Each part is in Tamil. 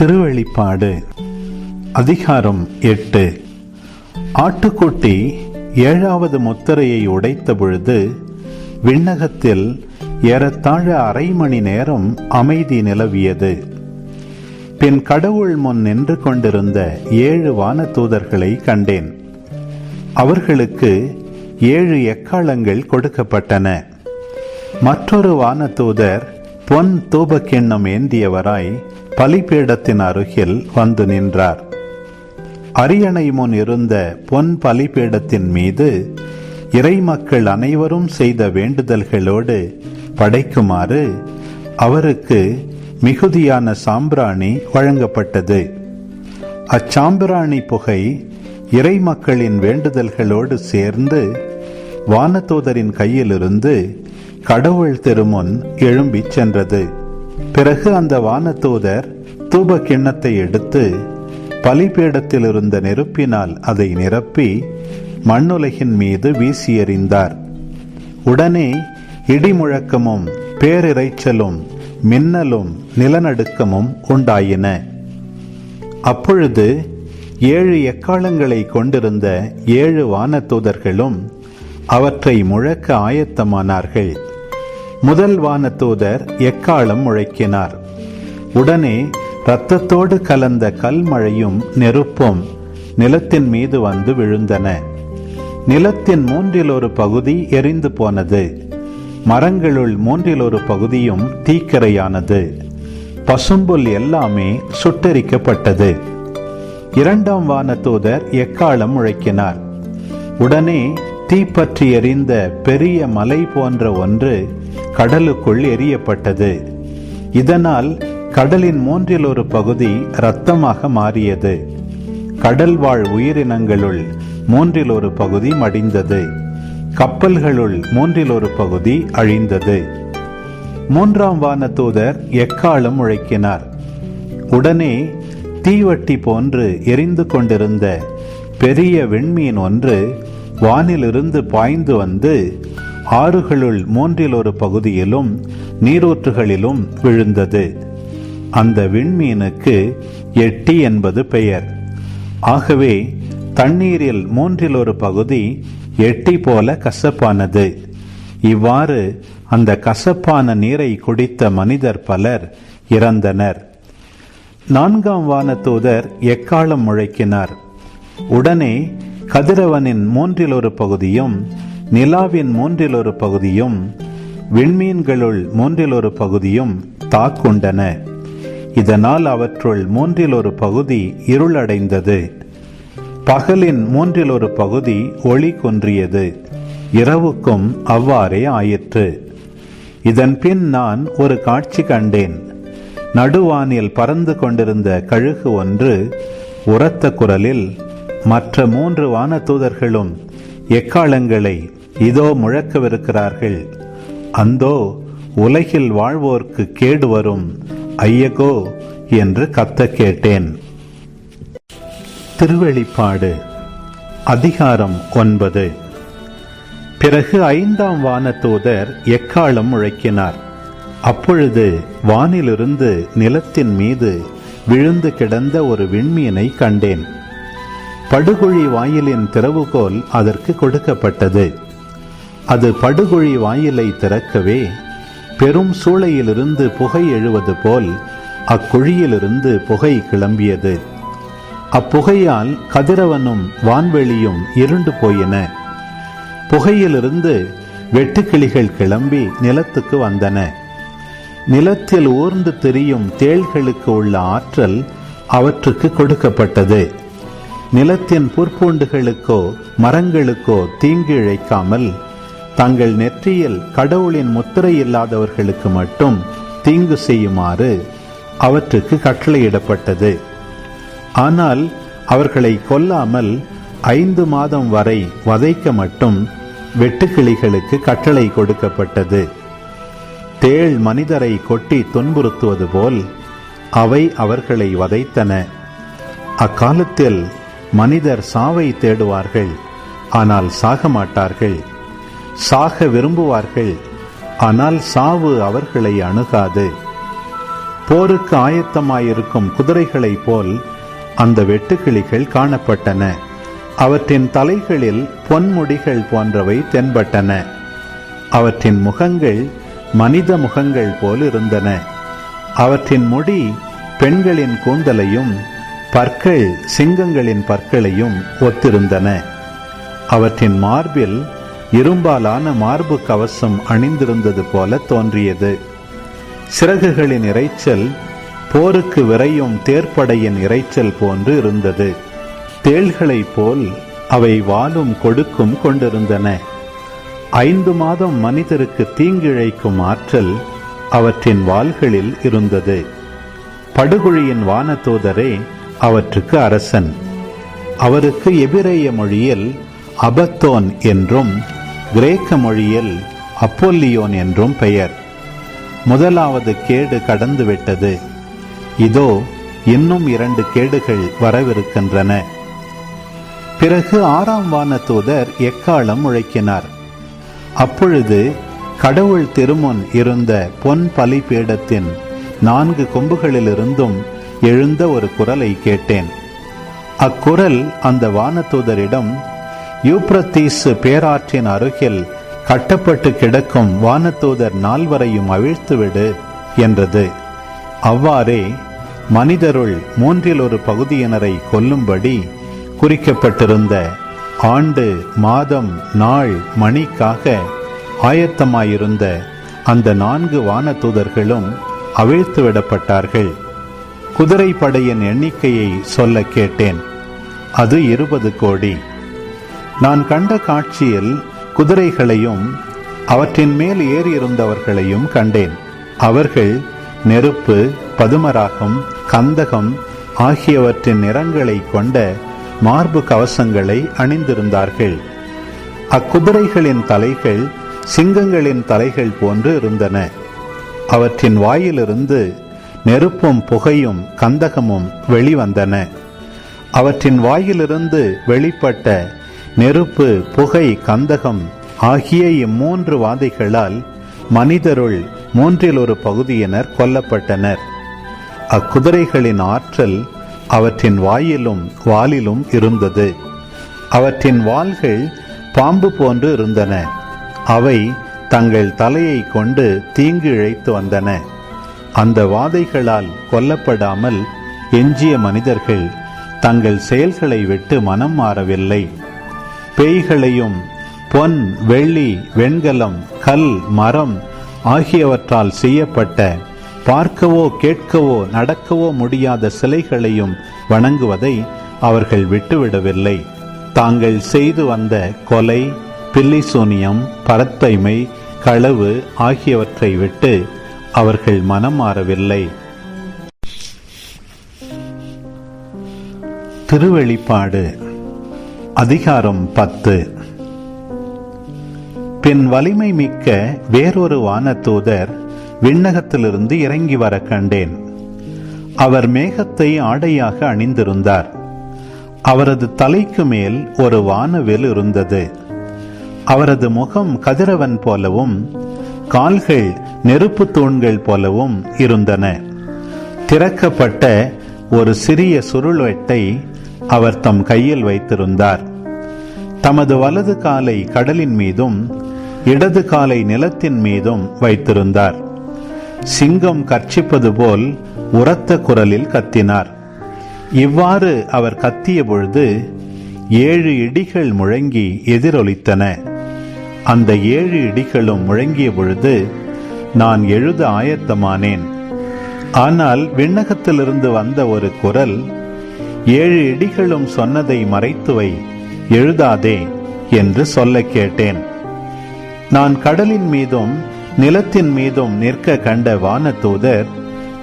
திருவெளிப்பாடு அதிகாரம் எட்டு. ஆட்டுக்குட்டி ஏழாவது முத்திரையை உடைத்த பொழுது விண்ணகத்தில் ஏறத்தாழ அரை மணி நேரம் அமைதி நிலவியது. பின் கடவுள் முன் நின்று கொண்டிருந்த ஏழு வானதூதர்களை கண்டேன். அவர்களுக்கு ஏழு எக்காலங்கள் கொடுக்கப்பட்டன. மற்றொரு வானதூதர் பொன் தூபக்கிண்ணம் ஏந்தியவராய் பலிபீடத்தின் அருகில் வந்து நின்றார். அரியணை முன் இருந்த பொன் பலிபீடத்தின் மீது இறைமக்கள் அனைவரும் செய்த வேண்டுதல்களோடு படைக்குமாறு அவருக்கு மிகுதியான சாம்பிராணி வழங்கப்பட்டது. அச்சாம்பிராணி புகை இறை மக்களின் வேண்டுதல்களோடு சேர்ந்து வானதூதரின் கையிலிருந்து கடவுள் திருமுன் எழும்பிச் சென்றது. பிறகு அந்த வானதூதர் தூப கிண்ணத்தை எடுத்து பலிபீடத்தில் இருந்த நெருப்பினால் அதை நிரப்பி மண்ணுலகின் மீது வீசி எறிந்தார். உடனே இடிமுழக்கமும் பேரிரைச்சலும் மின்னலும் நிலநடுக்கமும் உண்டாயின. அப்பொழுது ஏழு எக்காலங்களை கொண்டிருந்த ஏழு வானதூதர்களும் அவற்றை முழக்க ஆயத்தமானார்கள். முதல் வானதூதர் எக்காலம் முழக்கினார்? உடனே இரத்தத்தோடு கலந்த கல்மழையும் நெருப்பும் நிலத்தின் மீது வந்து விழுந்தன. நிலத்தின் மூன்றில் ஒரு பகுதி எரிந்து போனது. மரங்களுள் மூன்றில் ஒரு பகுதியும் தீக்கரையானது. பசும்புல் எல்லாமே சுட்டரிக்கப்பட்டது. இரண்டாம் வானதூதர் எக்காலம் முழக்கினார்? உடனே தீப்பற்றி எறிந்த பெரிய மலை போன்ற ஒன்று கடலுக்குள் எரியப்பட்டது. இதனால் கடலின் மூன்றில் ஒரு பகுதி இரத்தமாக மாறியது. கடல் வாழ் உயிரினங்களுள் மூன்றில் ஒரு பகுதி மடிந்தது. கப்பல்களுள் மூன்றில் ஒரு பகுதி அழிந்தது. மூன்றாம் வான தூதர் எக்காலம் உழைக்கினார். உடனே தீவட்டி போன்று எரிந்து கொண்டிருந்த பெரிய விண்மீன் ஒன்று வானிலிருந்து பாய்ந்து வந்து ஆறுகளுள் மூன்றில் ஒரு பகுதியிலும் நீரூற்றுகளிலும் விழுந்தது. அந்த விண்மீனுக்கு எட்டி என்பது பெயர். ஆகவே தண்ணீரில் மூன்றில் ஒரு பகுதி எட்டி போல கசப்பானது. இவ்வாறு அந்த கசப்பான நீரை குடித்த மனிதர் பலர் இறந்தனர். நான்காம் வான தூதர் எக்காலம் முழக்கினார்? உடனே கதிரவனின் மூன்றில் ஒரு பகுதியும் நிலாவின் மூன்றில் ஒரு பகுதியும் விண்மீன்களுள் மூன்றில் ஒரு பகுதியும் தாக்குண்டன. இதனால் அவற்றுள் மூன்றில் ஒரு பகுதி இருளடைந்தது. பகலின் மூன்றில் ஒரு பகுதி ஒளி குன்றியது. இரவுக்கும் அவ்வாறே ஆயிற்று. இதன் பின் நான் ஒரு காட்சி கண்டேன். நடுவானில் பறந்து கொண்டிருந்த கழுகு ஒன்று உரத்த குரலில் மற்ற மூன்று வானதூதர்களும் எக்காலங்களை இதோ முழக்கவிருக்கிறார்கள். அந்தோ உலகில் வாழ்வோர்க்கு கேடு வரும் ஐயகோ என்று கத்த கேட்டேன். திருவெளிப்பாடு அதிகாரம் ஒன்பது. பிறகு ஐந்தாம் வானதூதர் எக்காலம் முழக்கினார். அப்பொழுது வானிலிருந்து நிலத்தின் மீது விழுந்து கிடந்த ஒரு விண்மீனை கண்டேன். படுகுழி வாயிலின் திறவுகோல் அதற்கு கொடுக்கப்பட்டது. அது படுகுழி வாயிலை திறக்கவே பெரும் சூளையிலிருந்து புகை எழுவது போல் அக்குழியிலிருந்து புகை கிளம்பியது. அப்புகையால் கதிரவனும் வான்வெளியும் இருண்டு போயின. புகையிலிருந்து வெட்டுக்கிளிகள் கிளம்பி நிலத்துக்கு வந்தன. நிலத்தில் ஊர்ந்து திரியும் தேள்களுக்கு உள்ள ஆற்றல் அவற்றுக்கு கொடுக்கப்பட்டது. நிலத்தின் புற்பூண்டுகளுக்கோ மரங்களுக்கோ தீங்கு இழைக்காமல் தங்கள் நெற்றியில் கடவுளின் முத்திரை இல்லாதவர்களுக்கு மட்டும் தீங்கு செய்யுமாறு அவற்றுக்கு கட்டளையிடப்பட்டது. ஆனால் அவர்களை கொல்லாமல் ஐந்து மாதம் வரை வதைக்க மட்டும் வெட்டுக்கிளிகளுக்கு கட்டளை கொடுக்கப்பட்டது. தேள் மனிதரை கொட்டி துன்புறுத்துவது போல் அவை அவர்களை வதைத்தன. அக்காலத்தில் மனிதர் சாவை தேடுவார்கள் ஆனால் சாக மாட்டார்கள். சாக விரும்புவார்கள் ஆனால் சாவு அவர்களை அணுகாது. போருக்கு ஆயத்தமாயிருக்கும் குதிரைகளைப் போல் அந்த வெட்டுக்கிளிகள் காணப்பட்டன. அவற்றின் தலைகளில் பொன்முடிகள் போன்றவை தென்பட்டன. அவற்றின் முகங்கள் மனித முகங்கள் போல் இருந்தன. அவற்றின் முடி பெண்களின் கூந்தலையும் பற்கள் சிங்கங்களின் பற்களையும் ஒத்திருந்தன. அவற்றின் மார்பில் இரும்பாலான மார்பு கவசம் அணிந்திருந்தது போல தோன்றியது. சிறகுகளின் இரைச்சல் போருக்கு விரையும் தேர்ப்படையின் இரைச்சல் போன்று இருந்தது. தேள்களைப் போல் அவை வாலும் கொடுக்கும் கொண்டிருந்தன. ஐந்து மாதம் மனிதருக்கு தீங்கிழைக்கும் ஆற்றல் அவற்றின் வாள்களில் இருந்தது. படுகுழியின் வானதூதரே அவற்றுக்கு அரசன். அவருக்கு எபிரேய மொழியில் அபத்தோன் என்றும் கிரேக்க மொழியில் அப்போல்லியோன் என்றும் பெயர். முதலாவது கேடு கடந்துவிட்டது. இதோ இன்னும் இரண்டு கேடுகள் வரவிருக்கின்றன. பிறகு ஆறாம் வான தூதர் எக்காலம் உழைக்கினார் அப்பொழுது கடவுள் திருமுன் இருந்த பொன் பலிபீடத்தின் நான்கு கொம்புகளிலிருந்தும் எழுந்த ஒரு குரலை கேட்டேன். அக்குரல் அந்த வானதூதரிடம் யூப்ரத்தீஸ் பேராற்றின் அருகில் கட்டப்பட்டு கிடக்கும் வானதூதர் நால்வரையும் அவிழ்த்துவிடு என்றது. அவ்வாறே மனிதருள் மூன்றில் ஒரு பகுதியினரை கொல்லும்படி குறிக்கப்பட்டிருந்த ஆண்டு மாதம் நாள் மணிக்காக ஆயத்தமாயிருந்த அந்த நான்கு வானதூதர்களும் அவிழ்த்து விடப்பட்டார்கள் குதிரை படையின் எண்ணிக்கையை சொல்ல கேட்டேன். அது இருபது கோடி. நான் கண்ட காட்சியில் குதிரைகளையும் அவற்றின் மேல் ஏறியிருந்தவர்களையும் கண்டேன். அவர்கள் நெருப்பு பதுமராகம் கந்தகம் ஆகியவற்றின் நிறங்களை கொண்ட மார்பு கவசங்களை அணிந்திருந்தார்கள். அக்குதிரைகளின் தலைகள் சிங்கங்களின் தலைகள் போன்று இருந்தன. அவற்றின் வாயிலிருந்து நெருப்பும் புகையும் கந்தகமும் வெளிவந்தன. அவற்றின் வாயிலிருந்து வெளிப்பட்ட நெருப்பு புகை கந்தகம் ஆகிய இம்மூன்று வாதைகளால் மனிதருள் மூன்றில் ஒரு பகுதியினர் கொல்லப்பட்டனர். அக்குதிரைகளின் ஆற்றல் அவற்றின் வாயிலும் வாலிலும் இருந்தது. அவற்றின் வாள்கள் பாம்பு போன்று இருந்தன. அவை தங்கள் தலையை கொண்டு தீங்கு இழைத்து வந்தன. அந்த வாதைகளால் கொல்லப்படாமல் எஞ்சிய மனிதர்கள் தங்கள் செயல்களை விட்டு மனம் மாறவில்லை. பேய்களையும் பொன் வெள்ளி வெண்கலம் கல் மரம் ஆகியவற்றால் செய்யப்பட்ட பார்க்கவோ கேட்கவோ நடக்கவோ முடியாத சிலைகளையும் வணங்குவதை அவர்கள் விட்டுவிடவில்லை. தாங்கள் செய்து வந்த கொலை பில்லிசூனியம் பரத்தைமை களவு ஆகியவற்றை விட்டு அவர்கள் மனம் மாறவில்லை. திருவெளிப்பாடு அதிகாரம் பத்து. பின் வலிமை மிக்க வேறொரு வானதூதர் விண்ணகத்திலிருந்து இறங்கி வர கண்டேன். அவர் மேகத்தை ஆடையாக அணிந்திருந்தார். அவரது தலைக்கு மேல் ஒரு வானவில் இருந்தது. அவரது முகம் கதிரவன் போலவும் கால்கள் நெருப்பு தூண்கள் போலவும் இருந்தன. திறக்கப்பட்ட ஒரு சிறிய சுருள்வெட்டை அவர் தம் கையில் வைத்திருந்தார். தமது வலது காலை கடலின் மீதும் இடது காலை நிலத்தின் மீதும் வைத்திருந்தார். சிங்கம் கர்ச்சிப்பது போல் உரத்த குரலில் கத்தினார். இவ்வாறு அவர் கத்திய பொழுது ஏழு இடிகள் முழங்கி எதிரொலித்தன. அந்த ஏழு இடிகளும் முழங்கிய பொழுது நான் எழுத ஆயத்தமானேன். ஆனால் விண்ணகத்திலிருந்து வந்த ஒரு குரல் ஏழு இடிகளும் சொன்னதை மறைத்துவை எழுதாதே என்று சொல்ல கேட்டேன். நான் கடலின் மீதும் நிலத்தின் மீதும் நிற்க கண்ட வானதூதர்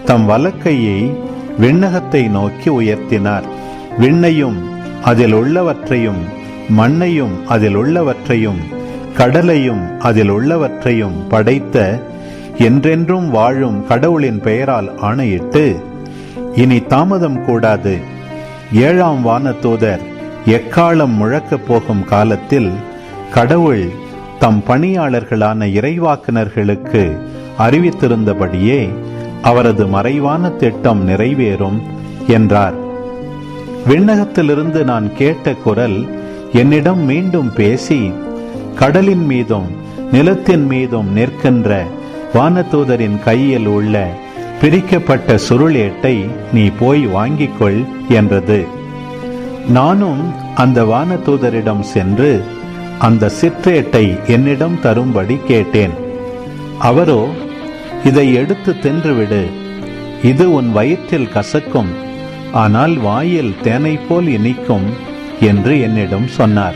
தம் வலக்கையை விண்ணகத்தை நோக்கி உயர்த்தினார். விண்ணையும் அதில் உள்ளவற்றையும் மண்ணையும் அதில் உள்ளவற்றையும் கடலையும் அதில் உள்ளவற்றையும் படைத்த என்றென்றும் வாழும் கடவுளின் பெயரால் ஆணையிட்டு இனி தாமதம் கூடாது. ஏழாம் வானதூதர் எக்காலம் முழக்கப் போகும் காலத்தில் கடவுள் தம் பணியாளர்களான இறைவாக்குனர்களுக்கு அறிவித்திருந்தபடியே அவரது மறைவான திட்டம் நிறைவேறும் என்றார். விண்ணகத்திலிருந்து நான் கேட்ட குரல் என்னிடம் மீண்டும் பேசி கடலின் மீதும் நிலத்தின் மீதும் நிற்கின்ற வானதூதரின் கையில் உள்ள பிரிக்கப்பட்ட சுருளேட்டை நீ போய் வாங்கிக்கொள் என்றது. நானும் அந்த வானதூதரிடம் சென்று அந்த சிற்றேட்டை என்னிடம் தரும்படி கேட்டேன். அவரோ இதை எடுத்து தின்றுவிடு. இது உன் வயிற்றில் கசக்கும். ஆனால் வாயில் தேனை போல் இனிக்கும் என்று என்னிடம் சொன்னார்.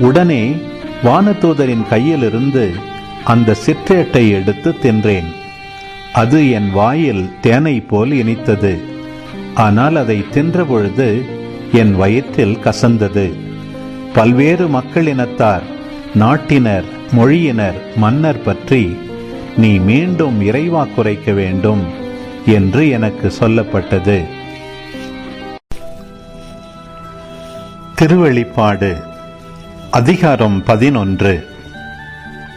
உடனே வானதூதரின் கையிலிருந்து அந்த சிற்றேட்டை எடுத்து தின்றேன். அது என் வாயில் தேனை போல் இனித்தது. ஆனால் அதை தின்ற பொழுது என் வயிற்றில் கசந்தது. பல்வேறு மக்களினத்தார் நாட்டினர் மொழியினர் மன்னர் பற்றி நீ மீண்டும் இறைவா குறைக்க வேண்டும் என்று எனக்கு சொல்லப்பட்டது. திருவெளிப்பாடு அதிகாரம் பதினொன்று.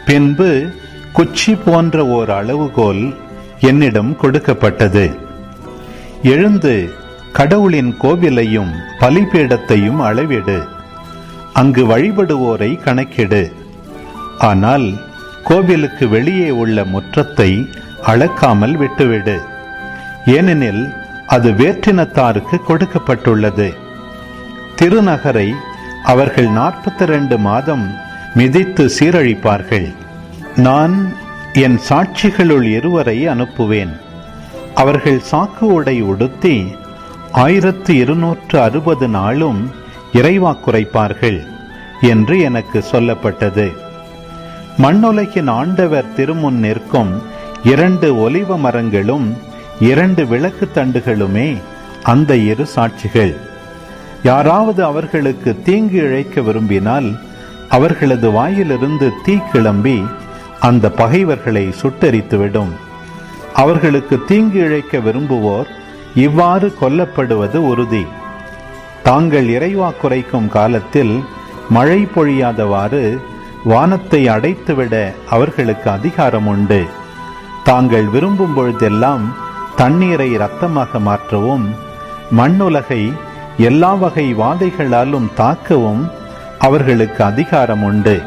பின்பு குச்சி போன்ற ஓர் அளவுகோல் என்னிடம் கொடுக்கப்பட்டது. எழுந்து கடவுளின் கோவிலையும் பலிபீடத்தையும் அளவிடு. அங்கு வழிபடுவோரை கணக்கிடு. ஆனால் கோவிலுக்கு வெளியே உள்ள முற்றத்தை அளக்காமல் விட்டுவிடு. ஏனெனில் அது வேற்றினத்தாருக்கு கொடுக்கப்பட்டுள்ளது. திருநகரை அவர்கள் நாற்பத்தி ரெண்டு மாதம் மிதித்து சீரழிப்பார்கள். நான் என் சாட்சிகளுள் இருவரை அனுப்புவேன். அவர்கள் சாக்கு உடை உடுத்தி ஆயிரத்து இருநூற்று அறுபது நாளும் இறைவாக்குரைப்பார்கள் என்று எனக்கு சொல்லப்பட்டது. மண்ணுலகின் ஆண்டவர் திருமுன் நிற்கும் இரண்டு ஒலிவ மரங்களும் இரண்டு விளக்கு தண்டுகளுமே அந்த இரு சாட்சிகள். யாராவது அவர்களுக்கு தீங்கு இழைக்க விரும்பினால் அவர்களது வாயிலிருந்து தீ கிளம்பி அந்த பகைவர்களை சுட்டெரித்துவிடும். அவர்களுக்கு தீங்கு இழைக்க விரும்புவோர் இவ்வாறு கொல்லப்படுவது உறுதி. தாங்கள் இறைவா குறைக்கும் காலத்தில் மழை பொழியாதவாறு வானத்தை அடைத்துவிட அவர்களுக்கு அதிகாரம் உண்டு. தாங்கள் விரும்பும் பொழுதெல்லாம் தண்ணீரை இரத்தமாக மாற்றவும் மண்ணுலகை எல்லா வகை வாதைகளாலும் தாக்கவும் அவர்களுக்கு அதிகாரம் உண்டு.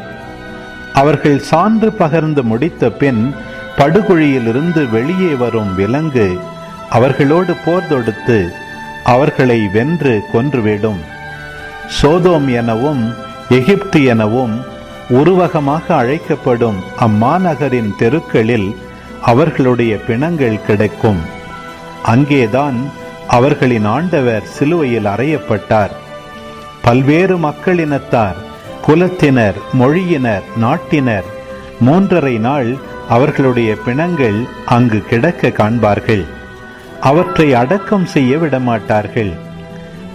அவர்கள் சான்று பகர்ந்து முடித்த பின் படுகுழியிலிருந்து வெளியே வரும் விலங்கு அவர்களோடு போர் தொடுத்து அவர்களை வென்று கொன்றுவிடும். சோதோம் எனவும் எகிப்து எனவும் உருவகமாக அழைக்கப்படும் அம்மாநகரின் தெருக்களில் அவர்களுடைய பிணங்கள் கிடைக்கும். அங்கேதான் அவர்களின் ஆண்டவர் சிலுவையில் அறையப்பட்டார். பல்வேறு மக்களினத்தார் குலத்தினர் மொழியினர் நாட்டினர் மூன்றரை நாள் அவர்களுடைய பிணங்கள் அங்கு கிடக்க காண்பார்கள். அவற்றை அடக்கம் செய்ய விடமாட்டார்கள்.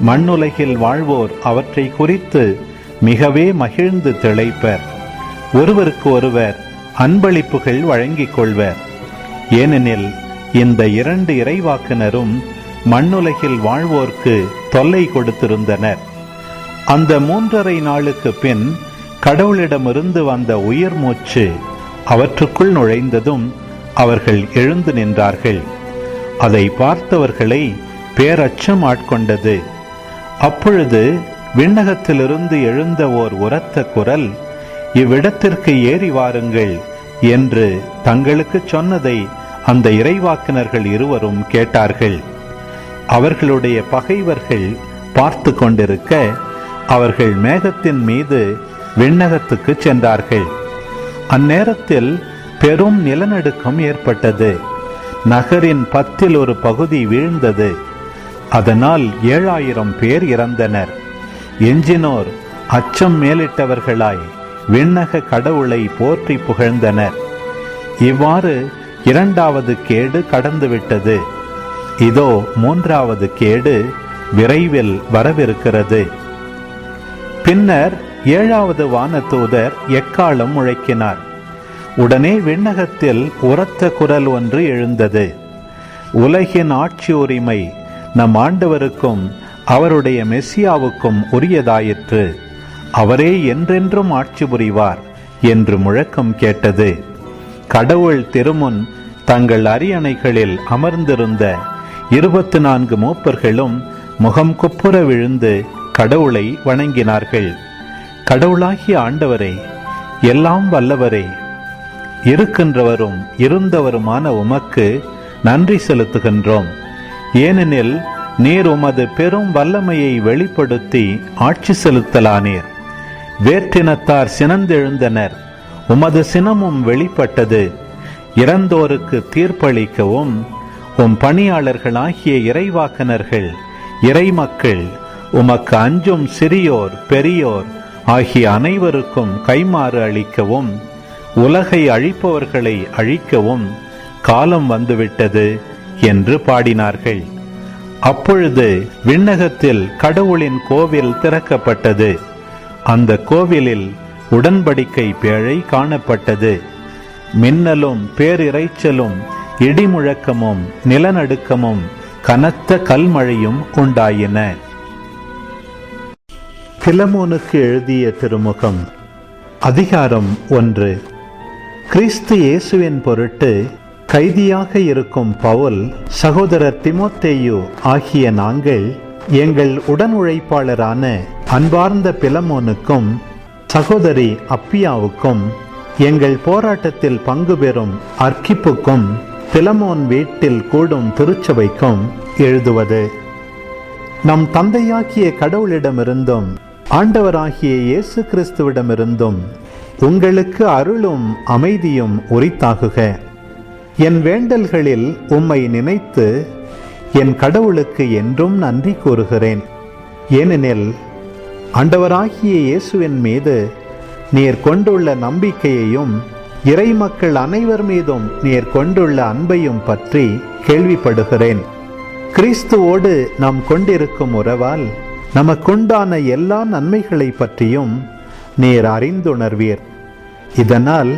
மண்ணுலகில் வாழ்வோர் அவற்றை குறித்து மிகவே மகிழ்ந்து திளைப்பர். ஒருவருக்கு ஒருவர் அன்பளிப்புகள் வழங்கிக் கொள்வர். ஏனெனில் இந்த இரண்டு இறைவாக்கினரும் மண்ணுலகில் வாழ்வோர்க்கு தொல்லை கொடுத்திருந்தனர். அந்த மூன்றரை நாளுக்கு பின் கடவுளிடமிருந்து வந்த உயிர் மூச்சு அவற்றுக்குள் நுழைந்ததும் அவர்கள் எழுந்து நின்றார்கள். அதை பார்த்தவர்களை பேரச்சம் ஆட்கொண்டது. அப்பொழுது விண்ணகத்திலிருந்து எழுந்த ஓர் உரத்த குரல் இவ்விடத்திற்கு ஏறி வாருங்கள் என்று தங்களுக்கு சொன்னதை அந்த இறைவாக்கினர்கள் இருவரும் கேட்டார்கள். அவர்களுடைய பகைவர்கள் பார்த்து கொண்டிருக்க அவர்கள் மேகத்தின் மீது விண்ணகத்துக்கு சென்றார்கள். அந்நேரத்தில் பெரும் நிலநடுக்கம் ஏற்பட்டது. நகரின் பத்தில் ஒரு பகுதி வீழ்ந்தது. அதனால் ஏழாயிரம் பேர் இறந்தனர். எஞ்சினோர் அச்சம் மேலிட்டவர்களாய் விண்ணக கடவுளை போற்றி புகழ்ந்தனர். இவ்வாறு இரண்டாவது கேடு கடந்துவிட்டது. இதோ மூன்றாவது கேடு விரைவில் வரவிருக்கிறது. பின்னர் ஏழாவது வானதூதர் எக்காலம் முழக்கினார். உடனே விண்ணகத்தில் உரத்த குரல் ஒன்று எழுந்தது. உலகின் ஆட்சி உரிமை நம் ஆண்டவருக்கும் அவருடைய மெஸ்ஸியாவுக்கும் உரியதாயிற்று. அவரே என்றென்றும் ஆட்சி புரிவார் என்று முழக்கம் கேட்டது. கடவுள் திருமுன் தங்கள் அரியணைகளில் அமர்ந்திருந்த இருபத்து நான்கு மூப்பர்களும் முகம் குப்புற விழுந்து கடவுளை வணங்கினார்கள். கடவுளாகிய ஆண்டவரே எல்லாம் வல்லவரே இருக்கின்றவரும் இருந்தவருமான உமக்கு நன்றி செலுத்துகின்றோம். ஏனெனில் நீர் உமது பெரும் வல்லமையை வெளிப்படுத்தி ஆட்சி செலுத்தலானீர். வேற்றினத்தார் சினந்தெழுந்தனர் உமது சினமும் வெளிப்பட்டது. இறந்தோருக்கு தீர்ப்பளிக்கவும் உம் பணியாளர்களாகிய இறைவாக்கனர்கள் இறைமக்கள் உமக்கு அஞ்சும் சிறியோர் பெரியோர் ஆகிய அனைவருக்கும் கைமாறு அளிக்கவும் உலகை அழிப்பவர்களை அழிக்கவும் காலம் வந்துவிட்டது என்று பாடினார்கள். அப்பொழுது விண்ணகத்தில் கடவுளின் கோவில் திறக்கப்பட்டது. அந்த கோவிலில் உடன்படிக்கை பேழை காணப்பட்டது. மின்னலும் பேரிரைச்சலும் இடிமுழக்கமும் நிலநடுக்கமும் கனத்த கல்மழையும் உண்டாயின. பிலமோனுக்கு எழுதிய திருமுகம் அதிகாரம் ஒன்று. கிறிஸ்து இயேசுவின் பொருட்டு கைதியாக இருக்கும் பவுல் சகோதரர் திமோத்தேயு ஆகிய நாங்கள் எங்கள் உடன் உழைப்பாளரான அன்பார்ந்த பிலமோனுக்கும் சகோதரி அப்பியாவுக்கும் எங்கள் போராட்டத்தில் பங்கு பெறும் அர்க்கிப்புக்கும் பிலமோன் வீட்டில் கூடும் திருச்சபைக்கும் எழுதுவது. நம் தந்தையாகிய கடவுளிடமிருந்தும் ஆண்டவராகிய இயேசு கிறிஸ்துவிடமிருந்தும் உங்களுக்கு அருளும் அமைதியும் உரித்தாகுக. என் வேண்டல்களில் உம்மை நினைத்து என் கடவுளுக்கு என்றும் நன்றி கூறுகிறேன். ஏனெனில் ஆண்டவராகிய இயேசுவின் மீது நீர் கொண்டுள்ள நம்பிக்கையையும் இறை மக்கள் அனைவர் மீதும் நீர் கொண்டுள்ள அன்பையும் பற்றி கேள்விப்படுகிறேன். கிறிஸ்துவோடு நாம் கொண்டிருக்கும் உறவால் நமக்குண்டான எல்லா நன்மைகளை பற்றியும் நீர் அறிந்துணர்வீர். இதனால்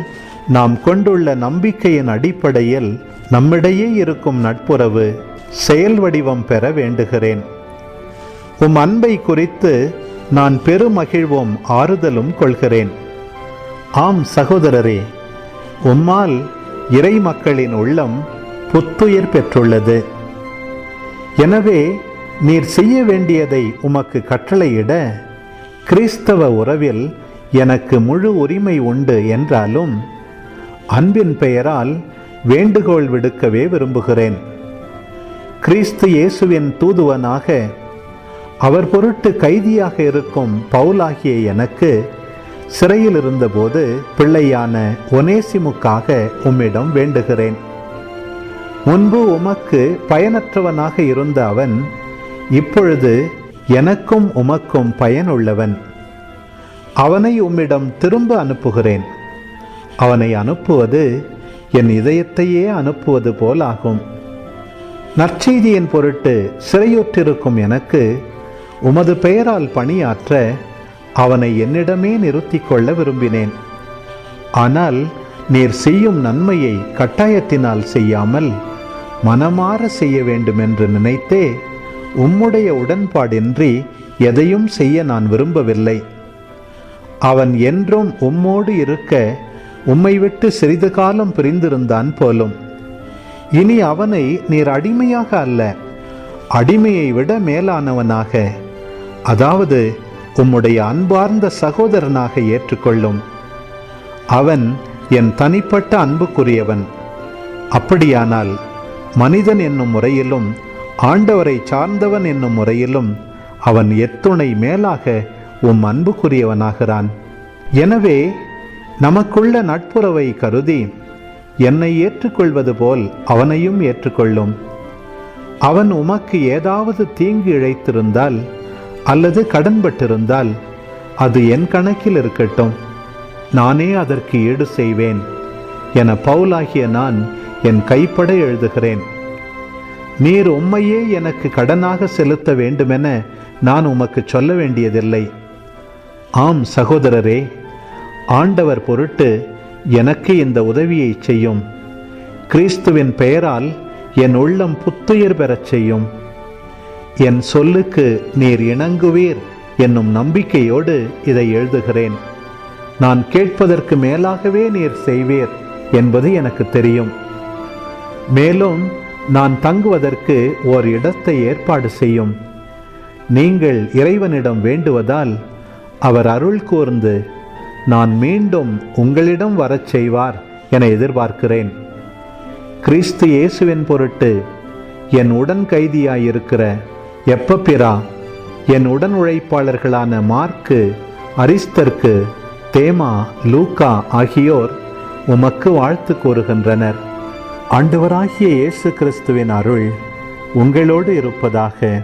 நாம் கொண்டுள்ள நம்பிக்கையின் அடிப்படையில் நம்மிடையே இருக்கும் நட்புறவு செயல் வடிவம் பெற வேண்டுகிறேன். உம் அன்பை குறித்து நான் பெருமகிழ்வும் ஆறுதலும் கொள்கிறேன். ஆம் சகோதரரே உம்மால் இறை மக்களின் உள்ளம் புத்துயிர் பெற்றுள்ளது. எனவே நீர் செய்ய வேண்டியதை உமக்கு கட்டளையிட கிறிஸ்தவ உறவில் எனக்கு முழு உரிமை உண்டு என்றாலும் அன்பின் பெயரால் வேண்டுகோள் விடுக்கவே விரும்புகிறேன். கிறிஸ்து இயேசுவின் தூதுவனாக அவர் பொருட்டு கைதியாக இருக்கும் பவுலாகிய எனக்கு சிறையில் இருந்தபோது பிள்ளையான ஒனேசிமுக்காக உம்மிடம் வேண்டுகிறேன். முன்பு உமக்கு பயனற்றவனாக இருந்த அவன் இப்பொழுது எனக்கும் உமக்கும் பயனுள்ளவன். அவனை உம்மிடம் திரும்ப அனுப்புகிறேன். அவனை அனுப்புவது என் இதயத்தையே அனுப்புவது போலாகும். நற்செய்தியின் பொருட்டு சிறையுற்றிருக்கும் எனக்கு உமது பெயரால் பணியாற்ற அவனை என்னிடமே நிறுத்திக் கொள்ள விரும்பினேன். ஆனால் நீர் செய்யும் நன்மையை கட்டாயத்தினால் செய்யாமல் மனமாற செய்ய வேண்டுமென்று நினைத்தே உம்முடைய உடன்பாடின்றி எதையும் செய்ய நான் விரும்பவில்லை. அவன் என்றும் உம்மோடு இருக்க உம்மை விட்டு சிறிது காலம் பிரிந்திருந்தான் போலும். இனி அவனை நீர் அடிமையாக அல்ல அடிமையை விட மேலானவனாக. அதாவது உம்முடைய அன்பார்ந்த சகோதரனாக ஏற்றுக்கொள்ளும். அவன் என் தனிப்பட்ட அன்புக்குரியவன். அப்படியானால் மனிதன் என்னும் முறையிலும் ஆண்டவரை சார்ந்தவன் என்னும் முறையிலும் அவன் எத்துணை மேலாக உம் அன்புக்குரியவனாகிறான். எனவே நமக்குள்ள நட்புறவை கருதி என்னை ஏற்றுக்கொள்வது போல் அவனையும் ஏற்றுக்கொள்ளும். அவன் உமக்கு ஏதாவது தீங்கு இழைத்திருந்தால் அல்லது கடன்பட்டிருந்தால் அது என் கணக்கில் இருக்கட்டும். நானே அதற்கு ஈடு செய்வேன் என பவுலாகிய நான் என் கைப்பட எழுதுகிறேன். நீர் உம்மையே எனக்கு கடனாக செலுத்த வேண்டுமென நான் உமக்கு சொல்ல வேண்டியதில்லை. ஆம் சகோதரரே ஆண்டவர் பொருட்டு எனக்கு இந்த உதவியை செய்யும். கிறிஸ்துவின் பெயரால் என் உள்ளம் புத்துயிர் பெறச் செய்யும். என் சொல்லுக்கு நீர் இணங்குவீர் என்னும் நம்பிக்கையோடு இதை எழுதுகிறேன். நான் கேட்பதற்கு மேலாகவே நீர் செய்வீர் என்பது எனக்கு தெரியும். மேலும் நான் தங்குவதற்கு ஓர் இடத்தை ஏற்பாடு செய்யும். நீங்கள் இறைவனிடம் வேண்டுவதால் அவர் அருள் கூர்ந்து நான் மீண்டும் உங்களிடம் வரச் செய்வார் என எதிர்பார்க்கிறேன். கிறிஸ்து இயேசுவின் பொருட்டு என் உடன் கைதியாயிருக்கிற எப்பப்பிரா என் உடன் உழைப்பாளர்களான மார்க்கு அரிஸ்தர்க்கு தேமா லூக்கா ஆகியோர் உமக்கு வாழ்த்து கூறுகின்றனர். ஆண்டவராகிய இயேசு கிறிஸ்துவின் அருள் உங்களோடு இருப்பதாக